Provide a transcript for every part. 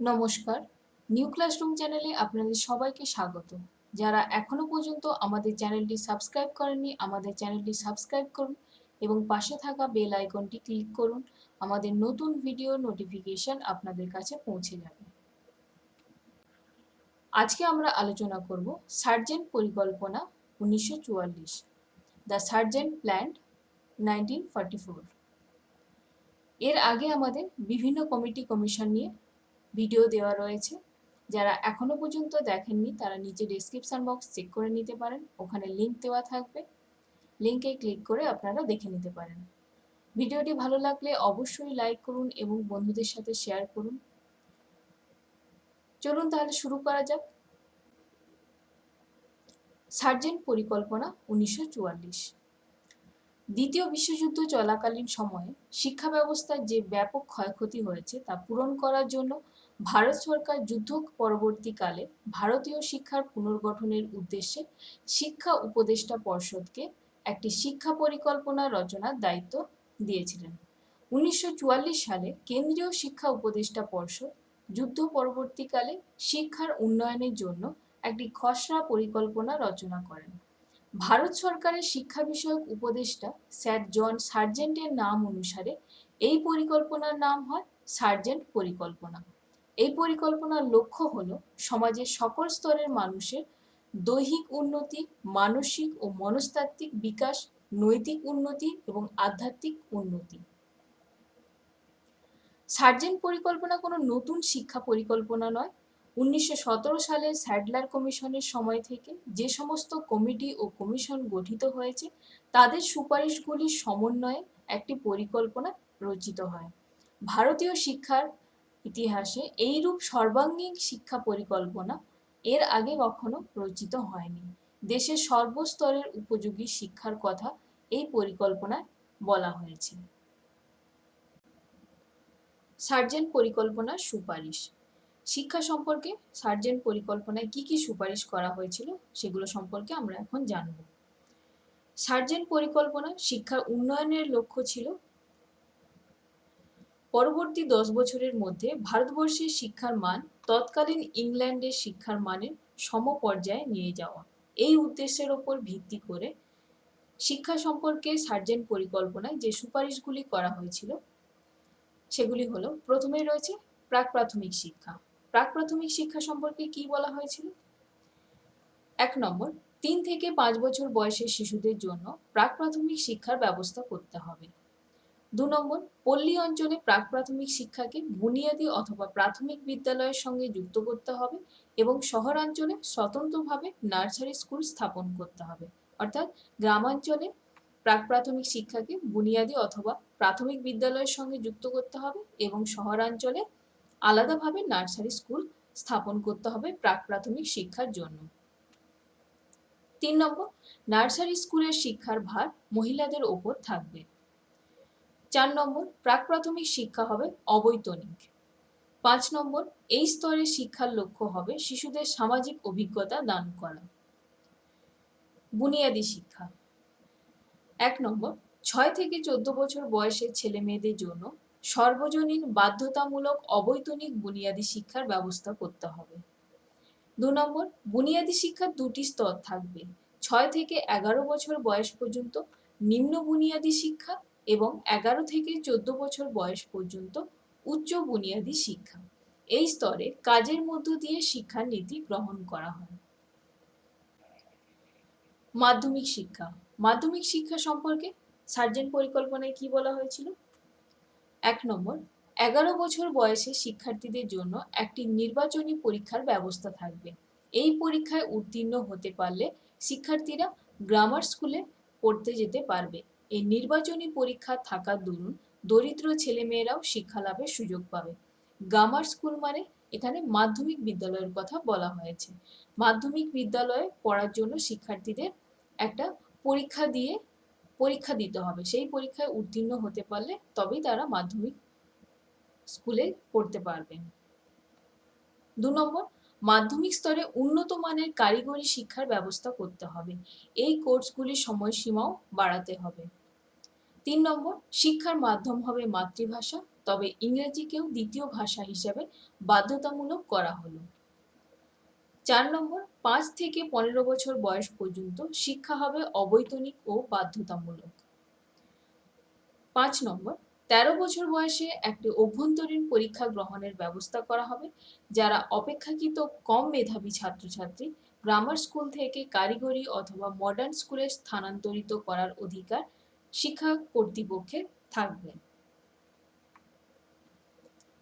নমস্কার। New classroom চ্যানেলে আপনাদের সবাইকে স্বাগত। যারা এখনও পর্যন্ত আমাদের চ্যানেলটি সাবস্ক্রাইব করেননি, আমাদের চ্যানেলটি সাবস্ক্রাইব করুন এবং পাশে থাকা বেল আইকনটি ক্লিক করুন। আমাদের নতুন ভিডিও নোটিফিকেশন আপনাদের কাছে পৌঁছে যাবে। আজকে আমরা আলোচনা করব সার্জেন্ট পরিকল্পনা উনিশশো চুয়াল্লিশ, the Sargent plant, nineteen forty four. এর আগে আমাদের বিভিন্ন কমিটি কমিশন নিয়ে ভিডিও দেওয়া রয়েছে। যারা এখনও পর্যন্ত দেখেননি, তারা নিচে ডেসক্রিপশন বক্স চেক করে নিতে পারেন। ওখানে লিংক দেওয়া থাকবে। লিংকে ক্লিক করে আপনারা দেখে নিতে পারেন। ভিডিওটি ভালো লাগলে অবশ্যই লাইক করুন এবং বন্ধুদের সাথে শেয়ার করুন। চলুন তাহলে শুরু করা যাক। সার্জেন্ট পরিকল্পনা উনিশশো চুয়াল্লিশ। দ্বিতীয় বিশ্বযুদ্ধ চলাকালীন সময়ে শিক্ষা ব্যবস্থার যে ব্যাপক ক্ষয়ক্ষতি হয়েছে তা পূরণ করার জন্য ভারত সরকার যুদ্ধ পরবর্তীকালে ভারতীয় শিক্ষার পুনর্গঠনের উদ্দেশ্যে শিক্ষা উপদেষ্টা পর্ষদকে একটি শিক্ষা পরিকল্পনা রচনার দায়িত্ব দিয়েছিলেন। উনিশশো চুয়াল্লিশ সালে কেন্দ্রীয় শিক্ষা উপদেষ্টা পর্ষদ যুদ্ধ পরবর্তীকালে শিক্ষার উন্নয়নের জন্য একটি খসড়া পরিকল্পনা রচনা করেন। ভারত সরকারের শিক্ষা বিষয়ক উপদেষ্টা স্যার জন সার্জেন্টের নাম অনুসারে এই পরিকল্পনার নাম হয় সার্জেন্ট পরিকল্পনা। এই পরিকল্পনার লক্ষ্য হল সমাজের সকল স্তরের মানুষের দৈহিক উন্নতি, মানসিক ও মনস্তাত্ত্বিক বিকাশ, নৈতিক উন্নতি এবং আধ্যাত্মিক উন্নতি। সার্জেন্ট পরিকল্পনা কোনো নতুন শিক্ষা পরিকল্পনা নয়। উনিশশো সালে স্যাডলার কমিশনের সময় থেকে যে সমস্ত কমিটি ও কমিশন গঠিত হয়েছে, তাদের সুপারিশগুলির সমন্বয়ে একটি পরিকল্পনা রচিত হয়। ভারতীয় শিক্ষার ইতিহাসে এইরূপ সর্বাঙ্গীন শিক্ষা পরিকল্পনা এর আগে কখনো রচিত হয়নি। দেশের সর্বস্তরের উপযোগী শিক্ষার কথা এই পরিকল্পনায় বলা হয়েছে। সার্জেন্ট পরিকল্পনার সুপারিশ। শিক্ষা সম্পর্কে সার্জেন্ট পরিকল্পনায় কি কি সুপারিশ করা হয়েছিল সেগুলো সম্পর্কে আমরা এখন জানব। সার্জেন্ট পরিকল্পনা শিক্ষার উন্নয়নের লক্ষ্য ছিল পরবর্তী দশ বছরের মধ্যে ভারতবর্ষের শিক্ষার মান তৎকালীন ইংল্যান্ডের শিক্ষার মানের সম পর্যায়ে নিয়ে যাওয়া। এই উদ্দেশ্যের ওপর ভিত্তি করে শিক্ষা সম্পর্কে সার্জেন্ট পরিকল্পনায় যে সুপারিশগুলি করা হয়েছিল, সেগুলি হলো প্রথমে রয়েছে প্রাক প্রাথমিক শিক্ষা। প্রাক প্রাথমিক শিক্ষা সম্পর্কে কি বলা হয়েছিল? এক নম্বর, তিন থেকে পাঁচ বছর বয়সের শিশুদের জন্য প্রাক প্রাথমিক শিক্ষার ব্যবস্থা করতে হবে। দু নম্বর, পল্লী অঞ্চলে প্রাক প্রাথমিক শিক্ষাকে বুনিয়াদী অথবা প্রাথমিক বিদ্যালয়ের সঙ্গে যুক্ত করতে হবে এবং শহরাঞ্চলে স্বতন্ত্রভাবে নার্সারি স্কুল স্থাপন করতে হবে। অর্থাৎ গ্রামাঞ্চলে প্রাক প্রাথমিক শিক্ষাকে বুনিয়াদী অথবা প্রাথমিক বিদ্যালয়ের সঙ্গে যুক্ত করতে হবে এবং শহরাঞ্চলে আলাদাভাবে নার্সারি স্কুল স্থাপন করতে হবে প্রাক প্রাথমিক শিক্ষার জন্য। তিন নম্বর, নার্সারি স্কুলের শিক্ষার ভার মহিলাদের ওপর থাকবে। চার নম্বর প্রাক প্রাথমিক শিক্ষা হবে অবৈতনিক। পাঁচ নম্বর, এই স্তরের শিক্ষার লক্ষ্য হবে শিশুদের সামাজিক অভিজ্ঞতা দান করা। বুনিয়াদী শিক্ষা। এক নম্বর, ছয় থেকে চোদ্দ বছর বয়সের ছেলে মেয়েদের জন্য সর্বজনীন বাধ্যতামূলক অবৈতনিক বুনিয়াদী শিক্ষার ব্যবস্থা করতে হবে। দু নম্বর, বুনিয়াদী শিক্ষার দুটি স্তর থাকবে। ছয় থেকে এগারো বছর বয়স পর্যন্ত নিম্ন বুনিয়াদী শিক্ষা এবং এগারো থেকে চোদ্দ বছর বয়স পর্যন্ত উচ্চ বুনিয়াদী শিক্ষা। এই স্তরে কাজের মধ্য দিয়ে শিক্ষার নীতি গ্রহণ করা হয়। মাধ্যমিক শিক্ষা। মাধ্যমিক শিক্ষা সম্পর্কে সার্জেন্ট পরিকল্পনায় কি বলা হয়েছিল? এক নম্বর, এগারো বছর বয়সে শিক্ষার্থীদের জন্য একটি নির্বাচনী পরীক্ষার ব্যবস্থা থাকবে। এই পরীক্ষায় উত্তীর্ণ হতে পারলে শিক্ষার্থীরা গ্রামার স্কুলে পড়তে যেতে পারবে। এই নির্বাচনী পরীক্ষা থাকার দরুন দরিদ্র ছেলেমেয়েরাও শিক্ষা লাভের সুযোগ পাবে। গ্রামার স্কুল মানে এখানে মাধ্যমিক বিদ্যালয়ের কথা বলা হয়েছে। মাধ্যমিক বিদ্যালয়ে পড়ার জন্য শিক্ষার্থীদের একটা পরীক্ষা দিয়ে পরীক্ষা দিতে হবে। সেই পরীক্ষায় উত্তীর্ণ হতে পারলে তবেই তারা মাধ্যমিক স্কুলে পড়তে পারবেন দু নম্বর, মাধ্যমিক স্তরে উন্নত মানের কারিগরি শিক্ষার ব্যবস্থা করতে হবে। এই কোর্সগুলির সময়সীমাও বাড়াতে হবে। তিন নম্বর, শিক্ষার মাধ্যম হবে মাতৃভাষা, তবে ইংরেজিকেও দ্বিতীয় ভাষা হিসাবে বাধ্যতামূলক করা হলো। চার নম্বর, পাঁচ থেকে পনেরো বছর বয়স পর্যন্ত শিক্ষা হবে অবৈতনিক ও বাধ্যতামূলক। পাঁচ নম্বর, তেরো বছর বয়সে একটি অভ্যন্তরীণ পরীক্ষা গ্রহণের ব্যবস্থা করা হবে, যারা অপেক্ষাকৃত কম মেধাবী ছাত্রছাত্রী গ্রামার স্কুল থেকে কারিগরি অথবা মডার্ন স্কুলে স্থানান্তরিত করার অধিকার শিক্ষা কর্তৃপক্ষের থাকবে।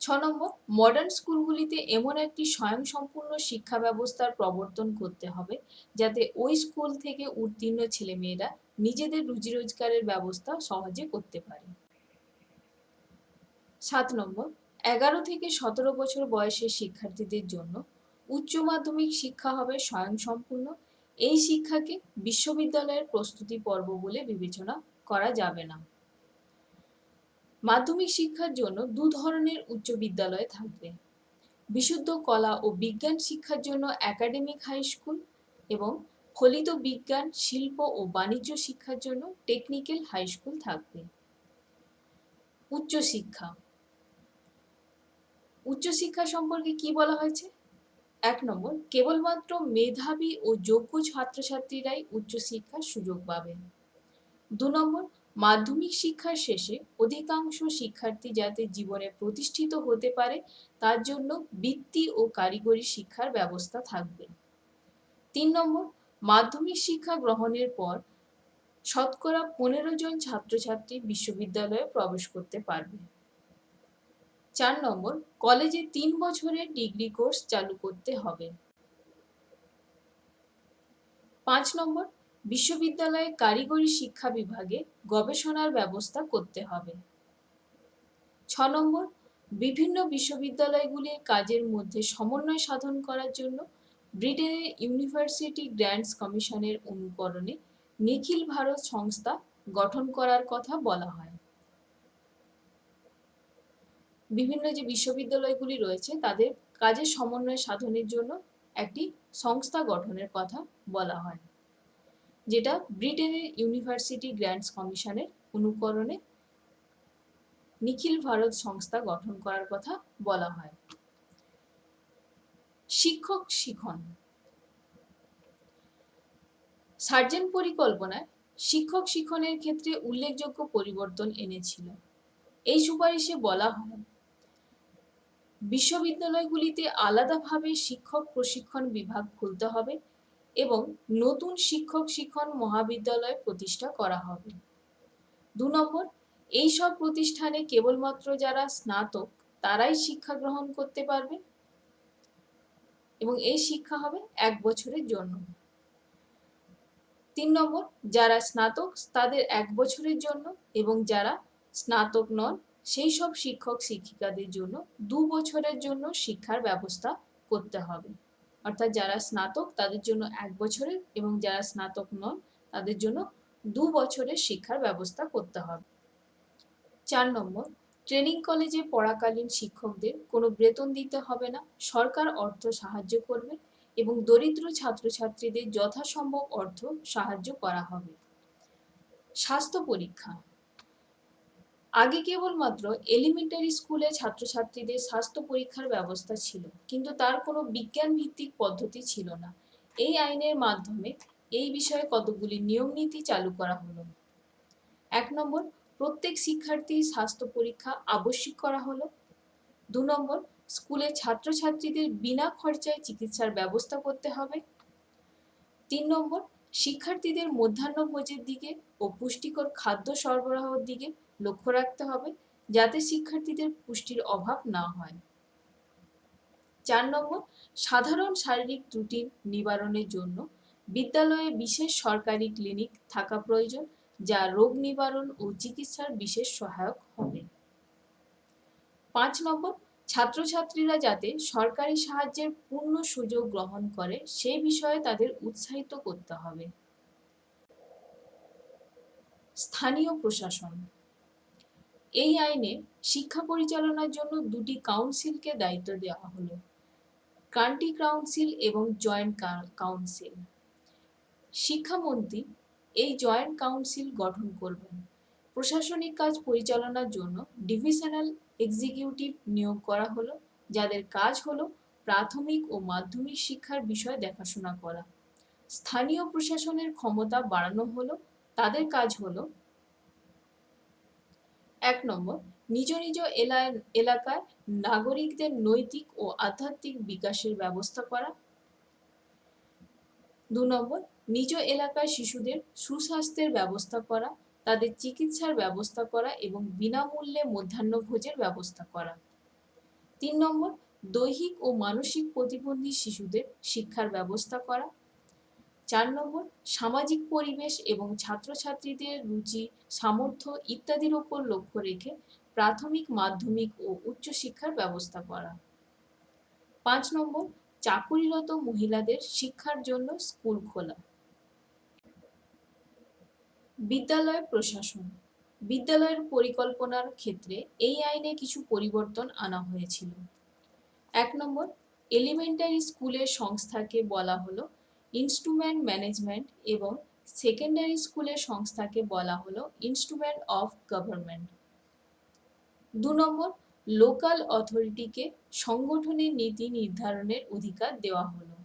ছ নম্বর মডার্ন স্কুলগুলিতে এমন একটি স্বয়ংসম্পূর্ণ শিক্ষা ব্যবস্থার প্রবর্তন করতে হবে, যাতে ওই স্কুল থেকে উত্তীর্ণ ছেলেমেয়েরা নিজেদের রুজি রোজগারের ব্যবস্থা সহজে করতে পারে। সাত নম্বর, এগারো থেকে সতেরো বছর বয়সের শিক্ষার্থীদের জন্য উচ্চ মাধ্যমিক শিক্ষা হবে স্বয়ংসম্পূর্ণ। এই শিক্ষাকে বিশ্ববিদ্যালয়ের প্রস্তুতি পর্ব বলে বিবেচনা করা যাবে না। মাধ্যমিক শিক্ষার জন্য দু ধরনের উচ্চ বিদ্যালয় থাকবে। বিশুদ্ধ কলা ও বিজ্ঞান শিক্ষার জন্য একাডেমিক হাই স্কুল এবং ফলিত বিজ্ঞান, শিল্প ও বাণিজ্য শিক্ষার জন্য টেকনিক্যাল হাই স্কুল থাকবে। উচ্চশিক্ষা। উচ্চশিক্ষা সম্পর্কে কি বলা হয়েছে? এক নম্বর, কেবলমাত্র মেধাবী ও যোগ্য ছাত্রছাত্রীরাই উচ্চশিক্ষার সুযোগ পাবেন দু নম্বর, মাধ্যমিক শিক্ষার শেষে অধিকাংশ শিক্ষার্থী যাতে জীবনে প্রতিষ্ঠিত হতে পারে, তার জন্য বৃত্তি ও কারিগরি শিক্ষার ব্যবস্থা থাকবে। তিন নম্বর, মাধ্যমিক শিক্ষা গ্রহণের পর শতকরা পনেরো জন ছাত্রছাত্রী বিশ্ববিদ্যালয়ে প্রবেশ করতে পারবে। চার নম্বর, কলেজে তিন বছরের ডিগ্রি কোর্স চালু করতে হবে। পাঁচ নম্বর বিশ্ববিদ্যালয়ে কারিগরি শিক্ষা বিভাগে গবেষণার ব্যবস্থা করতে হবে। ছ নম্বর, বিভিন্ন বিশ্ববিদ্যালয়গুলির কাজের মধ্যে সমন্বয় সাধন করার জন্য ব্রিটেনের ইউনিভার্সিটি গ্র্যান্টস কমিশনের অনুকরণে নিখিল ভারত সংস্থা গঠন করার কথা বলা হয়। বিভিন্ন যে বিশ্ববিদ্যালয়গুলি রয়েছে, তাদের কাজের সমন্বয় সাধনের জন্য একটি সংস্থা গঠনের কথা বলা হয়। যেটা ব্রিটেনের ইউনিভার্সিটি গ্র্যান্টস কমিশনের অনুকরণে নিখিল ভারত সংস্থা গঠন করার কথা বলা হয়। শিক্ষক শিখন সার্জেন পরিকল্পনায় শিক্ষক শিক্ষণের ক্ষেত্রে উল্লেখযোগ্য পরিবর্তন এনেছিল। এই সুপারিশে বলা হয়, বিশ্ববিদ্যালয়গুলিতে আলাদাভাবে শিক্ষক প্রশিক্ষণ বিভাগ খুলতে হবে এবং নতুন শিক্ষক শিক্ষণ মহাবিদ্যালয় প্রতিষ্ঠা করা হবে। দু নম্বর এই সব প্রতিষ্ঠানে কেবলমাত্র যারা স্নাতক, তারাই শিক্ষা গ্রহণ করতে পারবে? এবং এই শিক্ষা হবে এক বছরের জন্য। তিন নম্বর, যারা স্নাতক, তাদের এক বছরের জন্য এবং যারা স্নাতক নন, সেই সব শিক্ষক শিক্ষিকাদের জন্য দু বছরের জন্য শিক্ষার ব্যবস্থা করতে হবে। অর্থাৎ যারা স্নাতক, তাদের জন্য এক বছরের এবং যারা স্নাতক নন, তাদের জন্য দু বছরের শিক্ষার ব্যবস্থা করতে হবে। চার নম্বর, ট্রেনিং কলেজে পড়াকালীন শিক্ষকদের কোনো বেতন দিতে হবে না। সরকার অর্থ সাহায্য করবে এবং দরিদ্র ছাত্রছাত্রীদের যথাসম্ভব অর্থ সাহায্য করা হবে। স্বাস্থ্য পরীক্ষা আগে কেবলমাত্র এলিমেন্টারি স্কুলে ছাত্রছাত্রীদের স্বাস্থ্য পরীক্ষার ব্যবস্থা ছিল, কিন্তু তার কোনো বিজ্ঞান ভিত্তিক পদ্ধতি ছিল না। এই আইনের মাধ্যমে এই বিষয়ে কতগুলি নিয়ম নীতি চালু করা হলো। এক নম্বর, প্রত্যেক শিক্ষার্থীর স্বাস্থ্য পরীক্ষা আবশ্যিক করা হলো। দু নম্বর, স্কুলে ছাত্রছাত্রীদের বিনা খরচায় চিকিৎসার ব্যবস্থা করতে হবে। তিন নম্বর, শিক্ষার্থীদের মধ্যাহ্ন ভোজের দিকে ও পুষ্টিকর খাদ্য সরবরাহের দিকে লক্ষ্য রাখতে হবে যাতে শিক্ষার্থীদের পুষ্টির অভাব না হয়। চার নম্বর, সাধারণ শারীরিক ত্রুটি নিবারণের জন্য বিদ্যালয়ে বিশেষ সরকারি ক্লিনিক থাকা প্রয়োজন যা রোগ নিবারণ ও চিকিৎসার বিশেষ সহায়ক হবে। পাঁচ নম্বর, ছাত্রছাত্রীরা যাতে সরকারি সাহায্যের পূর্ণ সুযোগ গ্রহণ করে সে বিষয়ে তাদের উৎসাহিত করতে হবে। স্থানীয় প্রশাসন এই আইনে শিক্ষা পরিচালনার জন্য দুটি কাউন্সিলকে দায়িত্ব দেওয়া হলো। কান্ট্রি কাউন্সিল এবং জয়েন্ট কাউন্সিল। শিক্ষামন্ত্রী এই জয়েন্ট কাউন্সিল গঠন করবেন। প্রশাসনিক কাজ পরিচালনার জন্য ডিভিশনাল এক্সিকিউটিভ নিয়োগ করা হলো, যাদের কাজ হলো প্রাথমিক ও মাধ্যমিক শিক্ষার বিষয় দেখাশোনা করা। স্থানীয় প্রশাসনের ক্ষমতা বাড়ানো হলো, তাদের কাজ হলো এক নম্বর, নিজ নিজ এলা- এলাকায় নাগরিকদের নৈতিক ও আধ্যাত্মিক বিকাশের ব্যবস্থা করা। দু নম্বর, নিজ এলাকার শিশুদের সুস্বাস্থ্যের ব্যবস্থা করা, তাদের চিকিৎসার ব্যবস্থা করা এবং বিনামূল্যে মধ্যাহ্ন ভোজের ব্যবস্থা করা। তিন নম্বর, দৈহিক ও মানসিক প্রতিবন্ধী শিশুদের শিক্ষার ব্যবস্থা করা। চার নম্বর, সামাজিক পরিবেশ এবং ছাত্রছাত্রীদের রুচি, সামর্থ্য ইত্যাদির ওপর লক্ষ্য রেখে প্রাথমিক, মাধ্যমিক ও উচ্চশিক্ষার ব্যবস্থা করা। পাঁচ নম্বর, চাকুরিরত মহিলাদের শিক্ষার জন্য স্কুল খোলা। বিদ্যালয় প্রশাসন। বিদ্যালয়ের পরিকল্পনার ক্ষেত্রে এই আইনে কিছু পরিবর্তন আনা হয়েছিল। এক নম্বর, এলিমেন্টারি স্কুলের সংস্থাকে বলা হলো ইনস্ট্রুমেন্ট ম্যানেজমেন্ট এবং সেকেন্ডারি স্কুলের সংস্থাকে বলা হলো ইনস্ট্রুমেন্ট অফ গভর্নমেন্ট। দু নম্বর, লোকাল অথরিটিকে সংগঠনের নীতি নির্ধারণের অধিকার দেওয়া হলো।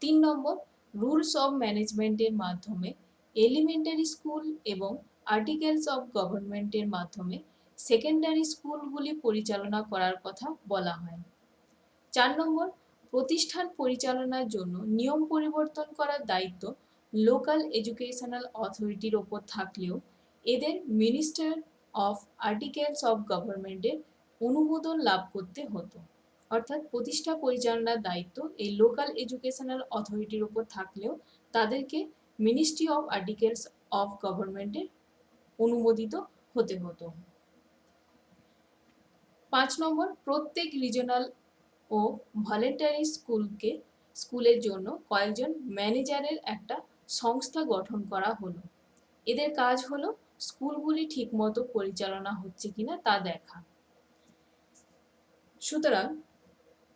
তিন নম্বর, রুলস অফ ম্যানেজমেন্টের মাধ্যমে এলিমেন্টারি স্কুল এবং আর্টিকেলস অফ গভর্নমেন্টের মাধ্যমে সেকেন্ডারি স্কুলগুলি পরিচালনা করার কথা বলা হয়। চার নম্বর প্রতিষ্ঠান পরিচালনার জন্য নিয়ম পরিবর্তন করার দায়িত্ব লোকাল এডুকেশনাল অথরিটির ওপর থাকলেও এদের মিনিস্টার অফ আর্টিকেলস অফ গভর্নমেন্টের অনুমোদন লাভ করতে হতো। অর্থাৎ প্রতিষ্ঠা পরিচালনার দায়িত্ব এই লোকাল এডুকেশনাল অথরিটির ওপর থাকলেও তাদেরকে মিনিস্ট্রি অফ আর্টিকেলস অফ গভর্নমেন্টের অনুমোদিত হতে হতো। পাঁচ নম্বর, প্রত্যেক রিজনাল ও ভলেন্টারি স্কুলকে, স্কুলের জন্য কয়েকজন ম্যানেজারের একটা সংস্থা গঠন করা হলো। এদের কাজ হলো স্কুলগুলি ঠিকমতো পরিচালনা হচ্ছে কিনা তা দেখা। সুতরাং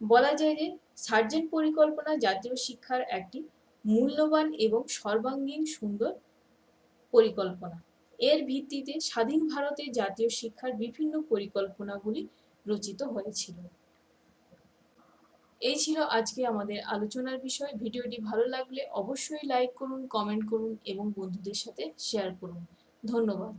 বলা যায় যে সার্জেন্ট পরিকল্পনা জাতীয় শিক্ষার একটি মূল্যবান এবং সর্বাঙ্গীন সুন্দর পরিকল্পনা। এর ভিত্তিতে স্বাধীন ভারতের জাতীয় শিক্ষার বিভিন্ন পরিকল্পনাগুলি রচিত হয়েছিল। এই ছিল আজকে আমাদের আলোচনার বিষয়। ভিডিওটি ভালো লাগলে অবশ্যই লাইক করুন কমেন্ট করুন এবং বন্ধুদের সাথে শেয়ার করুন। ধন্যবাদ।